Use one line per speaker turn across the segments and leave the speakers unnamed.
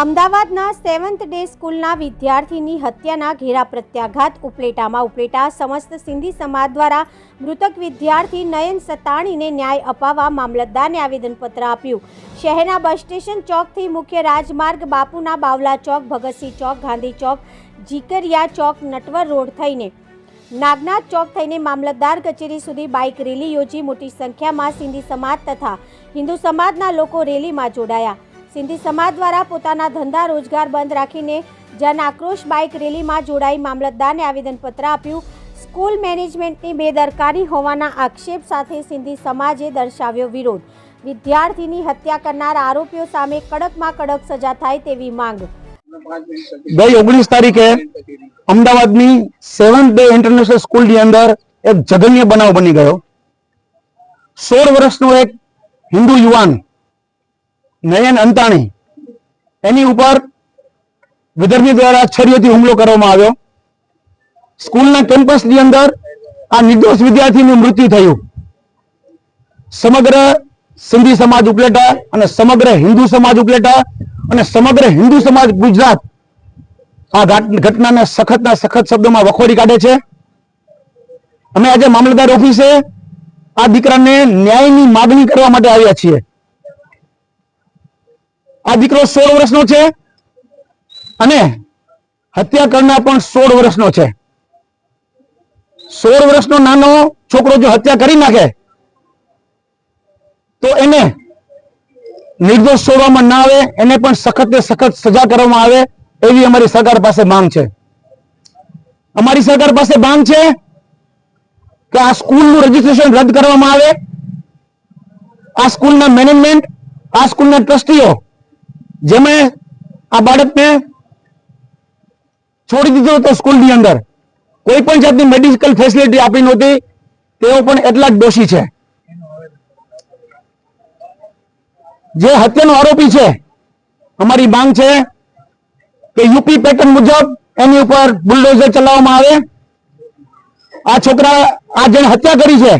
અમદાવાદના seventh day સ્કૂલના વિદ્યાર્થીની હત્યાના ઘેરા પ્રત્યાઘાત ઉપલેટામાં ઉપલેટા સમસ્ત સિંધી સમાજ દ્વારા મૃતક વિદ્યાર્થી નયન સતાણીને ન્યાય અપાવવા મામલતદારને આવેદનપત્ર આપ્યું. શહેરના બસ સ્ટેશન ચોકથી મુખ્ય રાજમાર્ગ બાપુના બાવલા ચોક, ભગતસિંહ ચોક, ગાંધી ચોક, જીકરિયા ચોક, નટવર રોડ થઈને. નાગનાથ ચોક થઈને મામલતદાર કચેરી સુધી બાઇક રેલી યોજી મોટી સંખ્યામાં સિંધી સમાજ તથા હિન્દુ સમાજના લોકો રેલીમાં જોડાયા. સિંધી સમાજ દ્વારા પોતાના ધંધા રોજગાર બંધ રાખીને જન આક્રોશ બાઇક રેલીમાં જોડાઈ મામલતદારને આવેદનપત્ર આપ્યું. સ્કૂલ મેનેજમેન્ટની બેદરકારી હોવાના આક્ષેપ સાથે સિંધી સમાજે દર્શાવ્યો વિરોધ. વિદ્યાર્થીની હત્યા કરનાર આરોપીઓ સામે કડકમાં કડક સજા થાય તેવી માંગ.
ગઈ ઓગણીસ તારીખે અમદાવાદની સેવન્થ ડે ઇન્ટરનેશનલ સ્કૂલની અંદર એક જઘન્ય બનાવ બની ગયો. સોળ વર્ષનો એક હિન્દુ યુવાન નયન અંતાણી. એની ઉપર વિદર્ભી દ્વારા છરીઓથી હુમલો કરવામાં આવ્યો. સ્કૂલના કેમ્પસની અંદર આ નિર્દોષ વિદ્યાર્થીનું મૃત્યુ થયું. સમગ્ર સિંધી સમાજ ઉપલેટા અને સમગ્ર હિન્દુ સમાજ ઉપલેટા અને સમગ્ર હિન્દુ સમાજ ગુજરાત આ ઘાટ- ઘટનાને સખતના સખત શબ્દોમાં વખોડી કાઢે છે. અમે આજે મામલતદાર ઓફિસે આ દીકરાને ન્યાયની માગણી કરવા માટે આવ્યા છીએ. આ દીકરો સોળ વર્ષનો છે અને હત્યા કરનાર પણ સોળ વર્ષનો છે. સોળ વર્ષનો નાનો છોકરો જો હત્યા કરી નાખે, તો એને નિર્દોષ છોડવામાં ના આવે, એને પણ સખત સખત સજા કરવામાં આવે એવી અમારી સરકાર પાસે માંગ છે. અમારી સરકાર પાસે માંગ છે કે આ સ્કૂલનું રજીસ્ટ્રેશન રદ કરવામાં આવે. આ સ્કૂલના મેનેજમેન્ટ, આ સ્કૂલના ટ્રસ્ટીઓ જેમણે આ બાળકને છોડી દીધો હતો સ્કૂલની અંદર. કોઈ પણ જાતની મેડિકલ ફેસિલિટી આપી નહોતી. તેઓ પણ એટલા જ દોષી છે. જે હત્યાનો આરોપી છે, અમારી માંગ છે કે યુપી પેટર્ન મુજબ એની ઉપર બુલડોઝર ચલાવવામાં આવે. આ છોકરા, આ જેને હત્યા કરી છે,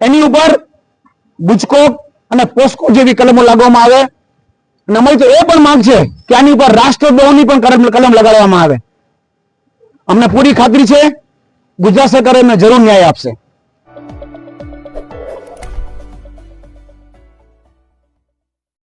એની ઉપર ગુજકો અને પોસ્કો જેવી કલમો લાગવામાં આવે. અને અમારી તો એ પણ માંગ છે કે આની ઉપર રાષ્ટ્રદ્રોહની પણ કલમ લગાડવામાં આવે. અમને પૂરી ખાતરી છે. ગુજરાત સરકાર એમને જરૂર ન્યાય આપશે.